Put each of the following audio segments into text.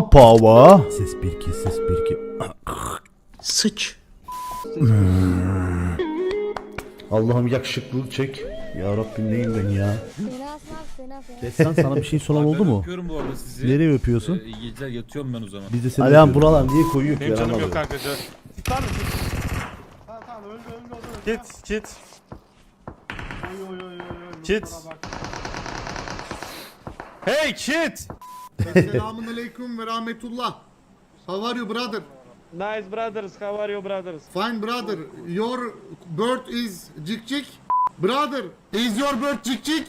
Pava. Ses 1 2 ses 1 2. Sıç. Allah'ım yakışıklılık çek. Ya Rabbim neyim ben ya? Fena fena. Destan sana bir şey soran oldu mu? Öpüyorum bu arada sizi. Nereye öpüyorsun? Ee, iyi geceler yatıyorum ben o zaman. Biz de seni Alihan buralar niye koyuyor ki? Benim ben canım yok kanka. canım. Tamam Tamam tamam öldü öldü öldü. Kit kit. Oy oy oy oy oy. Kit. Hey kit. Selamun aleyküm ve rahmetullah. How are you brother? Nice brothers. How are you brothers? Fine brother. Your bird is cik cik. Brother, is your bird cik cik?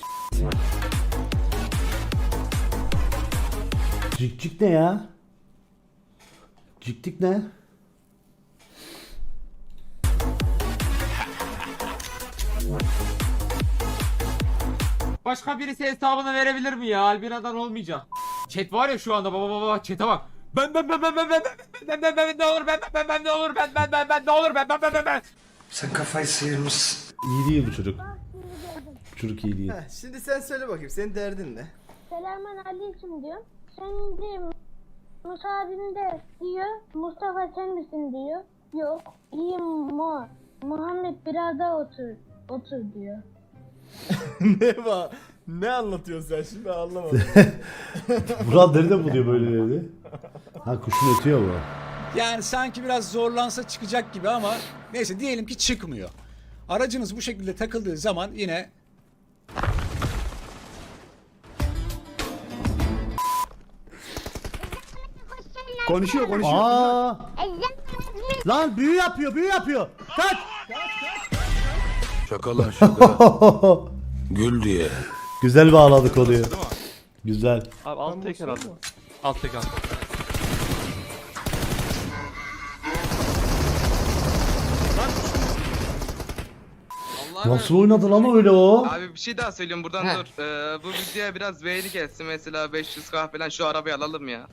Cik cik ne ya? Ciktik ne? Başka birisi hesabını verebilir mi ya? Albina'dan olmayacak. Chat var ya şu anda baba baba chat'e bak. Ben ben ben ben ben ben ben ben ben ben ne olur ben ben ben ne olur ben ben ben ben ne olur ben ben ben ben ben Sen kafayı sıyırmışsın. İyi değil bu çocuk. Bu çocuk iyi değil. Şimdi sen söyle bakayım senin derdin ne? Selamun aleyküm diyor. Şimdi Musa abim de diyor. Mustafa sen misin diyor. Yok. İyiyim mu. Muhammed biraz daha otur. Otur diyor. ne var? Ne anlatıyorsun sen şimdi anlamadım. Murat nerede buluyor böyleleri? Ha kuşun ötüyor bu. Yani sanki biraz zorlansa çıkacak gibi ama neyse diyelim ki çıkmıyor. Aracınız bu şekilde takıldığı zaman yine Konuşuyor konuşuyor. Aa! Lan büyü yapıyor, büyü yapıyor. Kaç! Şaka lan şaka. Gül diye. Güzel bağladı konuyu. Güzel. Abi alt tek herhalde. Alt tek alt. Nasıl oynadı lan öyle o? Abi bir şey daha söyleyeyim buradan Heh. dur. Ee, bu videoya biraz beğeni gelsin mesela 500k falan şu arabayı alalım ya.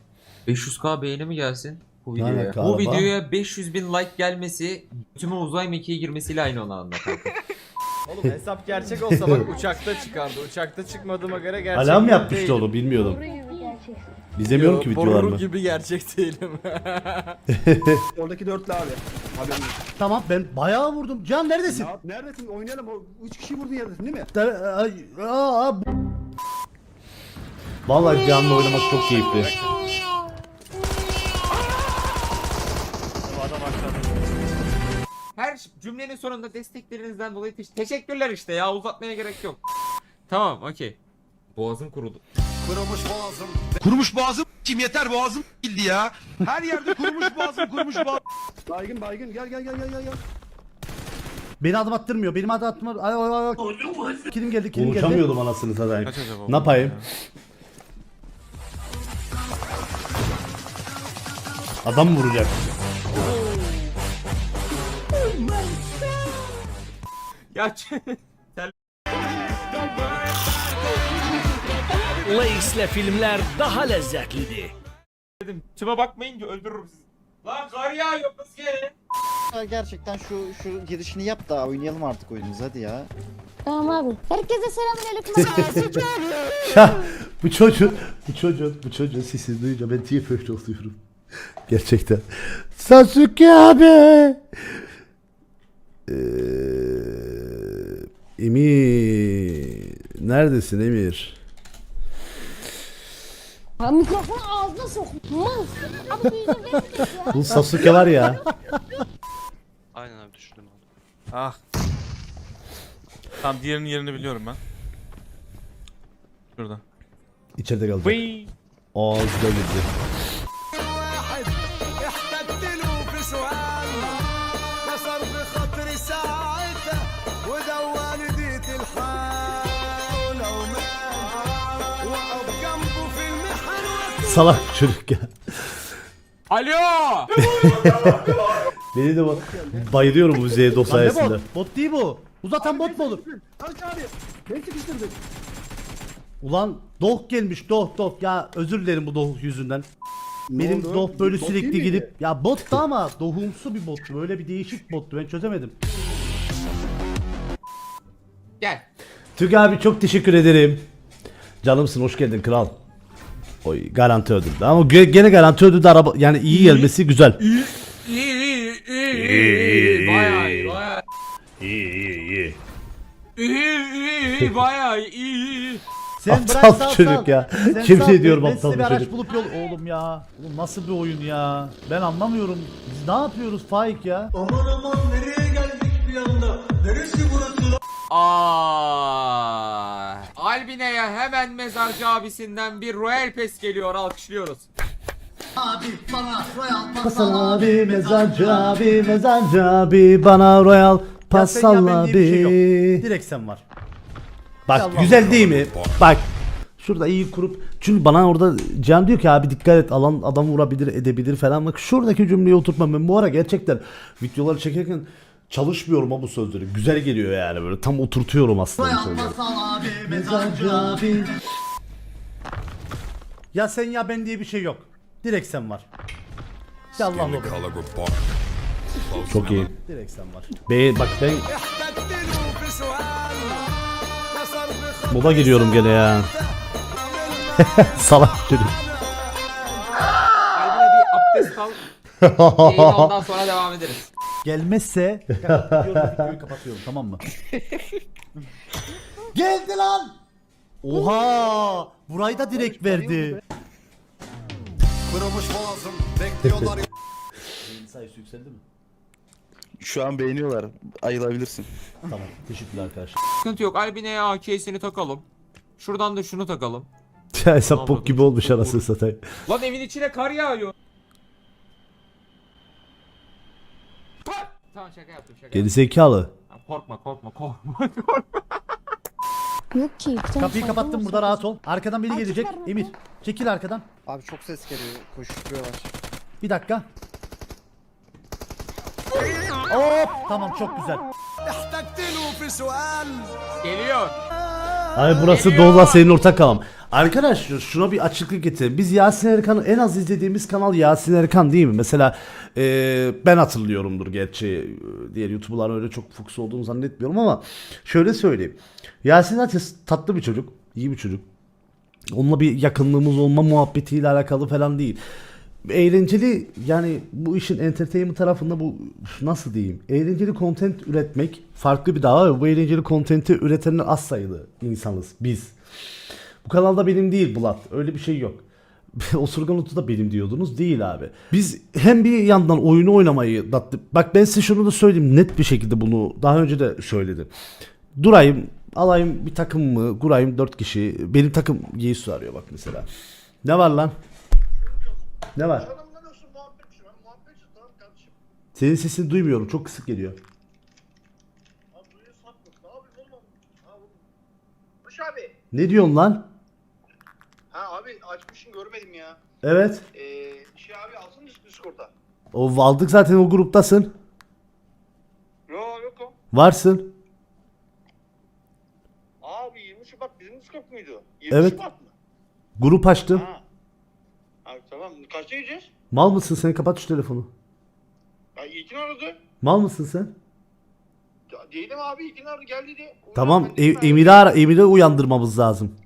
500k beğeni mi gelsin bu videoya? alaka Bu araba? videoya 500 bin like gelmesi tümü uzay mekiğe girmesiyle aynı onu anlatan. Oğlum hesap gerçek olsa bak uçakta çıkardı. Uçakta çıkmadığıma göre gerçek Alarm değil. yapmıştı onu bilmiyordum. İzlemiyorum ki videolarını. boru gibi gerçek değilim. Oradaki dörtlü abi. Haberin. Tamam ben bayağı vurdum. Can neredesin? Ya, neredesin? Oynayalım. O üç kişi vurdun yerdesin değil mi? Der- ay- aa, bu- Vallahi canlı oynamak çok keyifli. Cümlenin sonunda desteklerinizden dolayı teş- teşekkürler işte ya uzatmaya gerek yok. Tamam okey. Boğazım kurudu. Kurumuş boğazım kim yeter boğazım bildi ya. Her yerde kurumuş boğazım kurumuş boğazım. Baygın baygın gel gel gel gel gel. gel. Beni adım attırmıyor. Benim adım attırmıyor. Ay ay ay. Kilim geldi, kilim geldi. Konuşamıyordum anasını satayım. Kaç acaba? Ne yapayım? Adam vuracak? Ya Lace'le filmler daha lezzetlidir. dedim tüme bakmayınca öldürürüm sizi. Lan kar yağıyor kız gelin. Gerçekten şu şu girişini yap da oynayalım artık oyunumuzu hadi ya. Tamam abi. Herkese selamun aleyküm. Ya bu çocuğun, bu çocuğun, bu çocuğun sesini duyunca ben niye böyle oluyorum? Gerçekten. Sasuke abi. Emir. Neredesin Emir? Ha, mikrofonu ağzına sok. Mal. Abi ya? Bu Sasuke var ya. Aynen abi düşündüm abi. Ah. Tamam diğerinin yerini biliyorum ben. Şurada. İçeride kalacak. Vıy. Aa Salak çocuk ya. Alo. Beni de bak. Bayılıyorum bu Z2 sayesinde. Bot değil bu. Uzatan bot mu olur? Abi. Beni. Ulan Doh gelmiş Doh Doh ya özür dilerim bu Doh yüzünden. Benim oldu? Doh böyle Bot sürekli miydi? gidip ya bottu ama Dohumsu bir bottu böyle bir değişik bottu ben çözemedim. Gel. Tüga abi çok teşekkür ederim. Canımsın hoş geldin kral. Oy garanti ödüldü ama ge- gene garanti ödüldü araba yani iyi gelmesi güzel. İyi iyi iyi iyi iyi bayağı iyi bayağı İyi iyi iyi. iyi iyi iyi bayağı iyi iyi. Sen Aptal bırak çocuk sal. ya. Sen Yemin sal, ediyorum ben aptal bir bir araç çocuk. bulup yol... Oğlum ya. Oğlum nasıl bir oyun ya? Ben anlamıyorum. Biz ne yapıyoruz Faik ya? Aa, Albine'ye hemen mezarcı abisinden bir Royal Pass geliyor alkışlıyoruz. Hasan abi mezarcı abi mezarcı abi bana royal Ya pas sen ya salla benliğe bir şey yok. abi. Direkt sen var. Bak güzel değil mi? Bak şurada iyi kurup çünkü bana orada Can diyor ki abi dikkat et alan adam vurabilir edebilir falan bak şuradaki cümleyi oturtmam ben bu ara gerçekten videoları çekerken çalışmıyorum ha bu sözleri güzel geliyor yani böyle tam oturtuyorum aslında bu sözleri. Ya sen ya ben diye bir şey yok. Direkt sen var. Ya Allah Allah. Çok iyi. Direkt sen var. Be bak ben Moda giriyorum gene ya. Salak çocuk. Albine bir abdest al. Yayına ondan sonra devam ederiz. Gelmezse kapatıyorum, videoyu kapatıyorum tamam mı? Geldi lan. Oha! Burayı da direkt verdi. Kırılmış boğazım bekliyorlar. Beğeni sayısı yükseldi mi? Şu an beğeniyorlar. Ayılabilirsin. Tamam. Teşekkürler arkadaşlar. Sıkıntı yok Albine'ye AK'sini takalım. Şuradan da şunu takalım. Hesap bok gibi olmuş anasını satayım. Lan evin içine kar yağıyor. Tamam şaka yaptım şaka yaptım. Gerizekalı. Ha, Korkma korkma korkma. Yok ki. Kapıyı kapattım burada rahat ol. Arkadan biri gelecek. Emir çekil arkadan. Abi çok ses geliyor. Koşturuyorlar. Bir dakika. Hop tamam çok güzel. Geliyor. Ay burası Geliyor. Doğu'la senin ortak kanalım. Arkadaşlar şuna bir açıklık getirelim. Biz Yasin Erkan'ı en az izlediğimiz kanal Yasin Erkan değil mi? Mesela e, ben hatırlıyorumdur gerçi. Diğer YouTuber'lar öyle çok fokus olduğunu zannetmiyorum ama şöyle söyleyeyim. Yasin Ateş tatlı bir çocuk. iyi bir çocuk. Onunla bir yakınlığımız olma muhabbetiyle alakalı falan değil. Eğlenceli yani bu işin entertainment tarafında bu nasıl diyeyim? Eğlenceli content üretmek farklı bir dava ve bu eğlenceli content'i üretenler az sayılı insanız biz. Bu kanalda benim değil Bulat. Öyle bir şey yok. Osurgan Otu da benim diyordunuz. Değil abi. Biz hem bir yandan oyunu oynamayı bak ben size şunu da söyleyeyim net bir şekilde bunu daha önce de söyledim. Durayım alayım bir takım mı kurayım 4 kişi benim takım Yesu arıyor bak mesela. Ne var lan? Ne var? Senin sesini duymuyorum. Çok kısık geliyor. Ne diyorsun lan? Ha abi açmışım görmedim ya. Evet. Ee, şey abi alsın Discord'a. O aldık zaten o gruptasın. Yo yok o. Varsın. Abi 20 Şubat bizim Discord muydu? 20 Evet. Şubat mı? Grup açtım. Ha. Kaçta gideceğiz? Mal mısın sen? Kapat şu telefonu. Ya İlkin aradı. Mal mısın sen? Ya, değilim abi İlkin aradı gel dedi. Ulan Tamam. ben E- Emir'i ara. Emir'i uyandırmamız lazım.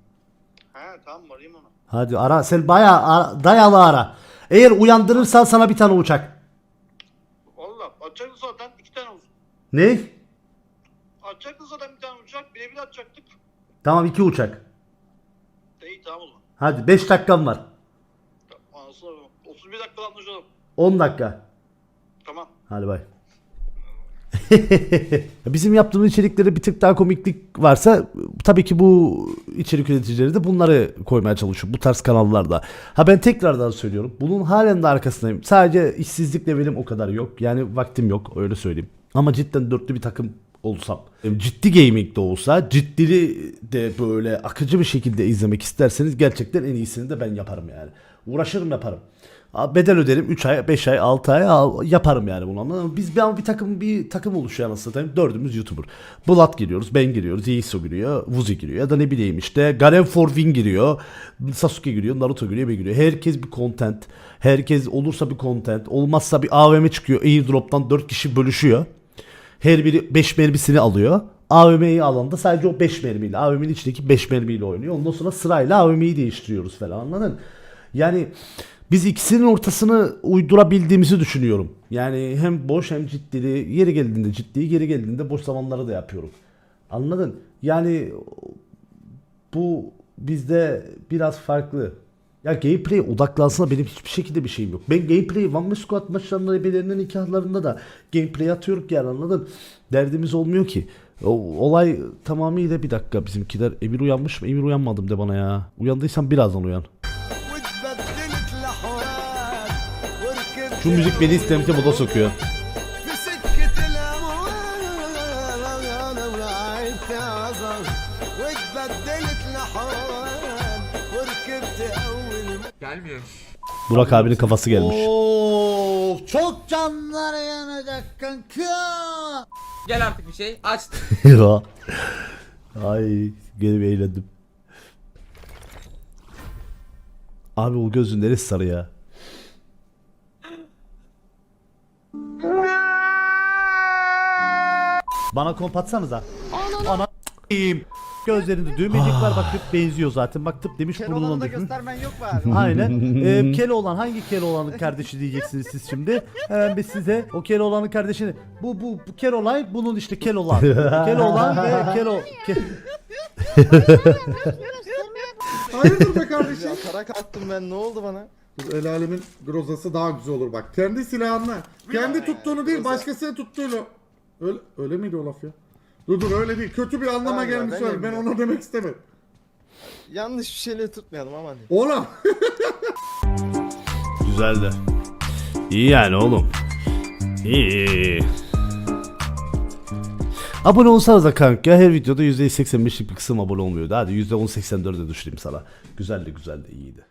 Ha tamam arayayım onu. Hadi ara. Sen bayağı ara- dayalı ara. Eğer uyandırırsan sana bir tane uçak. Valla açacaktı zaten iki tane olsun. Ne? Açacaktı zaten bir tane uçak birebir atacaktık. Tamam iki uçak. İyi tamam o zaman. Hadi 5 dakikam var. Tamam, Anasını avradım. 31 dakikada anlaşalım. 10 dakika. Tamam. Hadi bay. Bizim yaptığımız içeriklere bir tık daha komiklik varsa tabii ki bu içerik üreticileri de bunları koymaya çalışıyor bu tarz kanallarda. Ha ben tekrardan söylüyorum. Bunun halen de arkasındayım. Sadece işsizlik levelim o kadar yok. Yani vaktim yok öyle söyleyeyim. Ama cidden dörtlü bir takım olsam. e, Ciddi gaming de olsa ciddili de böyle akıcı bir şekilde izlemek isterseniz gerçekten en iyisini de ben yaparım yani. Uğraşırım yaparım. Bedel öderim 3 ay, 5 ay, 6 ay yaparım yani bunu ama biz bir, bir takım bir takım oluşuyor anasını satayım. Dördümüz YouTuber. Bulat giriyoruz, ben giriyoruz, Yiso giriyor, Vuzi giriyor ya da ne bileyim işte Garen Forvin giriyor, Sasuke giriyor, Naruto giriyor, ben giriyor. Herkes bir content. Herkes olursa bir content, olmazsa bir AVM çıkıyor. Airdrop'tan 4 kişi bölüşüyor. Her biri 5 mermisini alıyor. AVM'yi alan da sadece o 5 mermiyle, AVM'nin içindeki 5 mermiyle oynuyor. Ondan sonra sırayla AVM'yi değiştiriyoruz falan anladın? Yani biz ikisinin ortasını uydurabildiğimizi düşünüyorum. Yani hem boş hem ciddi. Yeri geldiğinde ciddi, yeri geldiğinde boş zamanları da yapıyorum. Anladın? Yani bu bizde biraz farklı. Ya gameplay'e odaklansana benim hiçbir şekilde bir şeyim yok. Ben gameplay One Man Squad maçlarında, ebelerinin nikahlarında da gameplay atıyorum yani anladın? Derdimiz olmuyor ki. O, olay tamamıyla bir dakika bizimkiler. Emir uyanmış mı? Emir uyanmadım de bana ya. Uyandıysan birazdan uyan. Şu müzik beni istemte moda sokuyor. Gelmiyor. Burak abinin kafası gelmiş. Oo, çok canlar yanacak kanka. Gel artık bir şey. Aç. Ya. Ay gene bir eğlendim. Abi o gözün neresi sarı ya? Bana komp atsanıza. Ana. Gözlerinde düğmecik var bak tıp benziyor zaten. Bak tıp demiş burnunun da. göstermen yok mu abi? Aynen. Ee, Keloğlan hangi Keloğlan'ın kardeşi diyeceksiniz siz şimdi. Hemen biz size o Keloğlan'ın kardeşini. Bu bu, bu Kerolay bunun işte Keloğlan. Keloğlan ve Kelo. Ke- Hayırdır be kardeşim? Atarak attım ben ne oldu bana? El alemin grozası daha güzel olur bak. Kendi silahınla. Kendi tuttuğunu değil başkasının tuttuğunu. Öyle, öyle miydi o laf ya? Dur dur öyle değil. Kötü bir anlama Vallahi gelmiş ben. Ben onu demek istemedim. Yanlış bir şeyle tutmayalım ama hadi. Oğlum. Güzeldi. İyi yani oğlum. İyi, iyi. iyi. Abone olsanız da kanka her videoda %85'lik bir kısım abone olmuyordu. Hadi %10-84'e düşüreyim sana. Güzeldi güzeldi iyiydi.